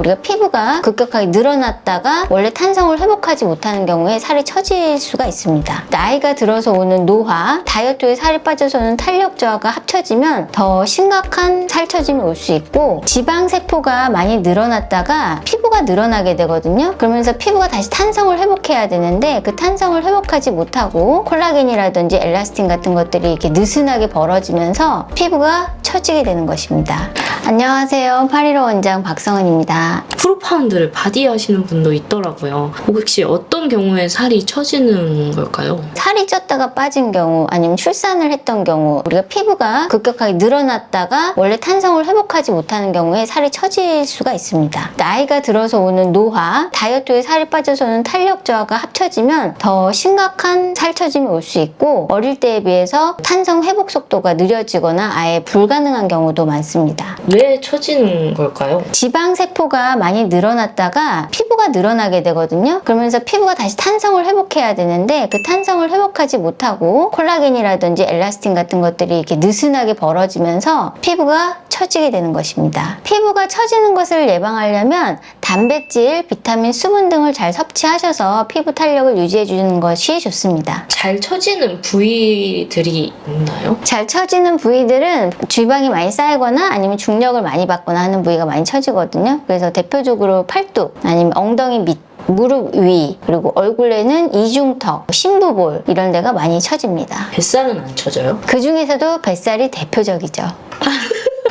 우리가 피부가 급격하게 늘어났다가 원래 탄성을 회복하지 못하는 경우에 살이 처질 수가 있습니다. 나이가 들어서 오는 노화, 다이어트 후에 살이 빠져서는 탄력 저하가 합쳐지면 더 심각한 살처짐이 올 수 있고 지방 세포가 많이 늘어났다가 피부 가 늘어나게 되거든요. 그러면서 피부가 다시 탄성을 회복해야 되는데 그 탄성을 회복하지 못하고 콜라겐이라든지 엘라스틴 같은 것들이 이렇게 느슨하게 벌어지면서 피부가 처지게 되는 것입니다. 안녕하세요. 815 원장 박성은입니다. 프로파운드를 바디 하시는 분도 있더라고요. 혹시 어떤 경우에 살이 처지는 걸까요? 살이 쪘다가 빠진 경우 아니면 출산을 했던 경우 우리가 피부가 급격하게 늘어났다가 원래 탄성을 회복하지 못하는 경우에 살이 처질 수가 있습니다. 나이가 들어서 오는 노화, 다이어트 후에 살이 빠져서는 탄력 저하가 합쳐지면 더 심각한 살처짐이 올 수 있고 어릴 때에 비해서 탄성 회복 속도가 느려지거나 아예 불가능한 경우도 많습니다. 왜 처지는 걸까요? 지방 세포가 많이 늘어났다가 피부가 늘어나게 되거든요. 그러면서 피부가 다시 탄성을 회복해야 되는데 그 탄성을 회복하지 못하고 콜라겐이라든지 엘라스틴 같은 것들이 이렇게 느슨하게 벌어지면서 피부가 처지게 되는 것입니다. 피부가 처지는 것을 예방하려면 단백질, 비타민, 수분 등을 잘 섭취하셔서 피부 탄력을 유지해 주는 것이 좋습니다. 잘 처지는 부위들이 있나요? 잘 처지는 부위들은 지방이 많이 쌓이거나 아니면 중력을 많이 받거나 하는 부위가 많이 처지거든요. 그래서 대표적으로 팔뚝 아니면 엉덩이 밑 무릎 위 그리고 얼굴에는 이중턱, 심부볼 이런 데가 많이 처집니다. 뱃살은 안 처져요? 그 중에서도 뱃살이 대표적이죠.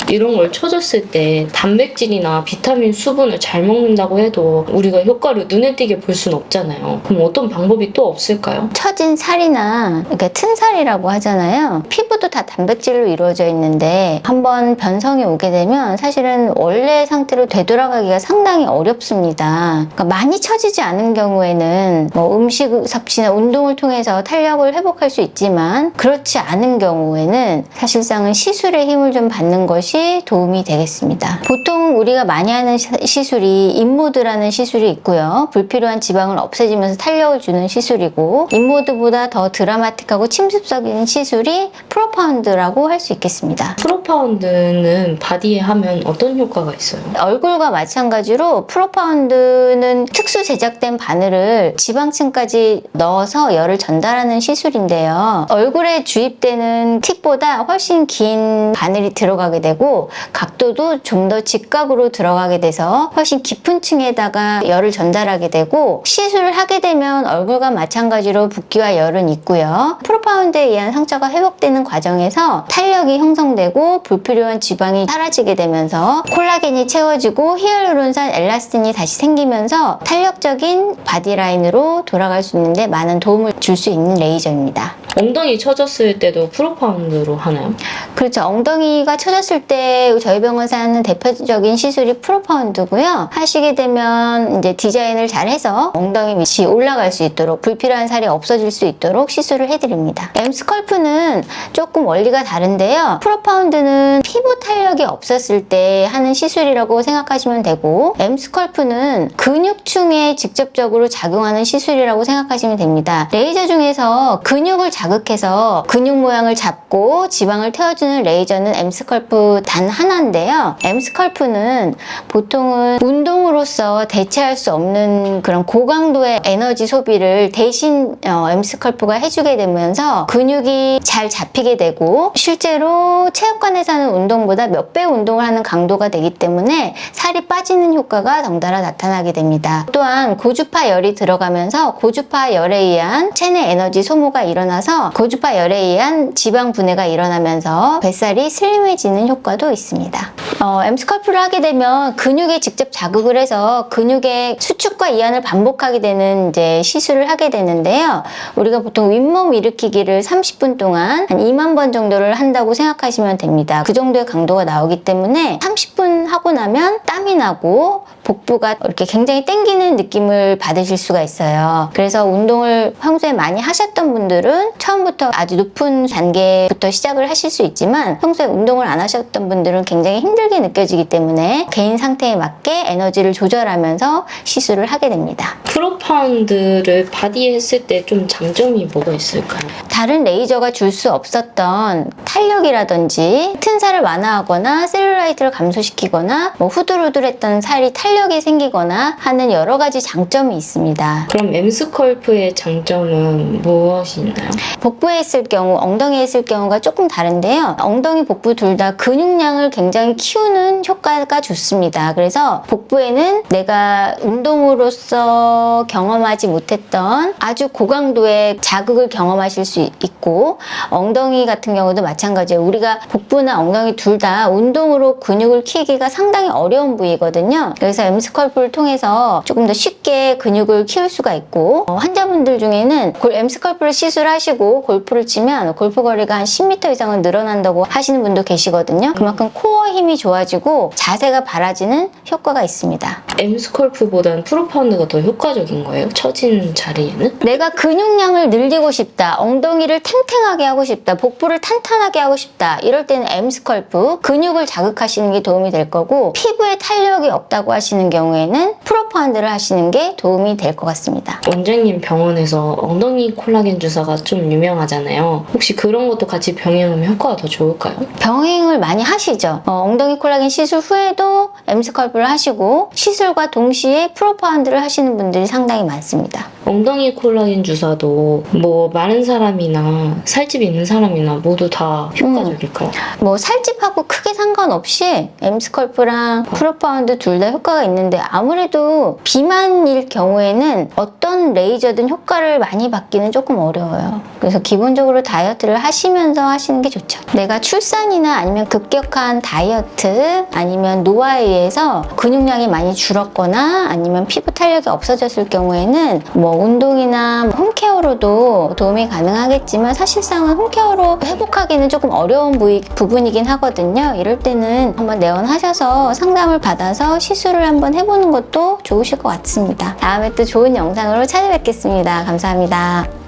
이런 걸 쳐줬을 때 단백질이나 비타민, 수분을 잘 먹는다고 해도 우리가 효과를 눈에 띄게 볼 수는 없잖아요. 그럼 어떤 방법이 또 없을까요? 처진 살이나 이렇게 튼 살이라고 하잖아요. 피부도 다 단백질로 이루어져 있는데 한번 변성이 오게 되면 사실은 원래 상태로 되돌아가기가 상당히 어렵습니다. 그러니까 많이 처지지 않은 경우에는 뭐 음식 섭취나 운동을 통해서 탄력을 회복할 수 있지만 그렇지 않은 경우에는 사실상은 시술의 힘을 좀 받는 것이 도움이 되겠습니다. 보통 우리가 많이 하는 시- 시술이 인모드라는 시술이 있고요. 불필요한 지방을 없애주면서 탄력을 주는 시술이고 인모드보다 더 드라마틱하고 침습적인 시술이 프로파운드라고 할 수 있겠습니다. 프로파운드는 바디에 하면 어떤 효과가 있어요? 얼굴과 마찬가지로 프로파운드는 특수 제작된 바늘을 지방층까지 넣어서 열을 전달하는 시술인데요. 얼굴에 주입되는 틱보다 훨씬 긴 바늘이 들어가게 되고 각도도 좀 더 직각으로 들어가게 돼서 훨씬 깊은 층에다가 열을 전달하게 되고 시술을 하게 되면 얼굴과 마찬가지로 붓기와 열은 있고요. 프로파운드에 의한 상처가 회복되는 과정에서 탄력이 형성되고 불필요한 지방이 사라지게 되면서 콜라겐이 채워지고 히알루론산 엘라스틴이 다시 생기면서 탄력적인 바디라인으로 돌아갈 수 있는데 많은 도움을 줄 수 있는 레이저입니다. 엉덩이 처졌을 때도 프로파운드로 하나요? 그렇죠. 엉덩이가 처졌을 때 저희 병원에서 하는 대표적인 시술이 프로파운드고요. 하시게 되면 이제 디자인을 잘 해서 엉덩이 밑이 올라갈 수 있도록 불필요한 살이 없어질 수 있도록 시술을 해드립니다. 엠스컬프는 조금 원리가 다른데요. 프로파운드는 피부 탄력이 없었을 때 하는 시술이라고 생각하시면 되고 엠스컬프는 근육층에 직접적으로 작용하는 시술이라고 생각하시면 됩니다. 레이저 중에서 근육을 자극해서 근육 모양을 잡고 지방을 태워주는 레이저는 엠스컬프 단 하나인데요. 엠스컬프는 보통은 운동으로서 대체할 수 없는 그런 고강도의 에너지 소비를 대신 어, 엠스컬프가 해주게 되면서 근육이 잘 잡히게 되고 실제로 체육관에서 하는 운동보다 몇 배 운동을 하는 강도가 되기 때문에 살이 빠지는 효과가 덩달아 나타나게 됩니다. 또한 고주파 열이 들어가면서 고주파 열에 의한 체내 에너지 소모가 일어나서 고주파 열에 의한 지방 분해가 일어나면서 뱃살이 슬림해지는 효과도 있습니다. 어, 엠스컬프를 하게 되면 근육에 직접 자극을 해서 근육의 수축과 이완을 반복하게 되는 이제 시술을 하게 되는데요. 우리가 보통 윗몸 일으키기를 30분 동안 한 2만 번 정도를 한다고 생각하시면 됩니다. 그 정도의 강도가 나오기 때문에 30분 하고 나면 땀이 나고 복부가 이렇게 굉장히 땡기는 느낌을 받으실 수가 있어요. 그래서 운동을 평소에 많이 하셨던 분들은 처음부터 아주 높은 단계부터 시작을 하실 수 있지만 평소에 운동을 안 하셨던 분들은 굉장히 힘들게 느껴지기 때문에 개인 상태에 맞게 에너지를 조절하면서 시술을 하게 됩니다. 프로파운드를 바디에 했을 때 좀 장점이 뭐가 있을까요? 다른 레이저가 줄 수 없었던 탄력이라든지 튼 살을 완화하거나 셀룰라이트를 감소시키거나 뭐 후들후들했던 살이 탄력 탄력이 생기거나 하는 여러 가지 장점이 있습니다. 그럼 엠스컬프의 장점은 무엇이 있나요? 복부에 있을 경우, 엉덩이에 있을 경우가 조금 다른데요. 엉덩이, 복부 둘 다 근육량을 굉장히 키우는 효과가 좋습니다. 그래서 복부에는 내가 운동으로서 경험하지 못했던 아주 고강도의 자극을 경험하실 수 있고, 엉덩이 같은 경우도 마찬가지예요. 우리가 복부나 엉덩이 둘 다 운동으로 근육을 키우기가 상당히 어려운 부위거든요. 그래서 엠스컬프를 통해서 조금 더 쉽게 근육을 키울 수가 있고, 어, 환자분들 중에는 골 엠스컬프를 시술하시고 골프를 치면 골프 거리가 한 10m 이상은 늘어난다고 하시는 분도 계시거든요. 그만큼 코어 힘이 좋아지고 자세가 바라지는 효과가 있습니다. 엠스컬프보다는 프로파운드가 더 효과적인 거예요? 처진 자리에는? 내가 근육량을 늘리고 싶다, 엉덩이를 탱탱하게 하고 싶다, 복부를 탄탄하게 하고 싶다. 이럴 때는 엠스컬프 근육을 자극하시는 게 도움이 될 거고 피부에 탄력이 없다고 하시는 경우에는 프로파운드를 하시는 게 도움이 될 것 같습니다. 원장님 병원에서 엉덩이 콜라겐 주사가 좀 유명하잖아요. 혹시 그런 것도 같이 병행하면 효과가 더 좋을까요? 병행을 많이 하시죠. 어, 엉덩이 콜라겐 시술 후에도 엠스컬프를 하시고 시술과 동시에 프로파운드를 하시는 분들이 상당히 많습니다. 엉덩이 콜라겐 주사도 뭐 마른 사람이나 살집이 있는 사람이나 모두 다 효과적일까요? 뭐 살집하고 크게 상관없이 엠스컬프랑 프로파운드 둘 다 효과가 있는데 아무래도 비만일 경우에는 어떤 레이저든 효과를 많이 받기는 조금 어려워요. 그래서 기본적으로 다이어트를 하시면서 하시는 게 좋죠. 내가 출산이나 아니면 급격한 다이어트 아니면 노화에 의해서 근육량이 많이 줄었거나 아니면 피부 탄력이 없어졌을 경우에는 뭐 운동이나 홈케어로도 도움이 가능하겠지만 사실상은 홈케어로 회복하기는 조금 어려운 부위, 부분이긴 하거든요. 이럴 때는 한번 내원하셔서 상담을 받아서 시술을 한번 해보는 것도 좋으실 것 같습니다. 다음에 또 좋은 영상으로 찾아뵙겠습니다. 감사합니다.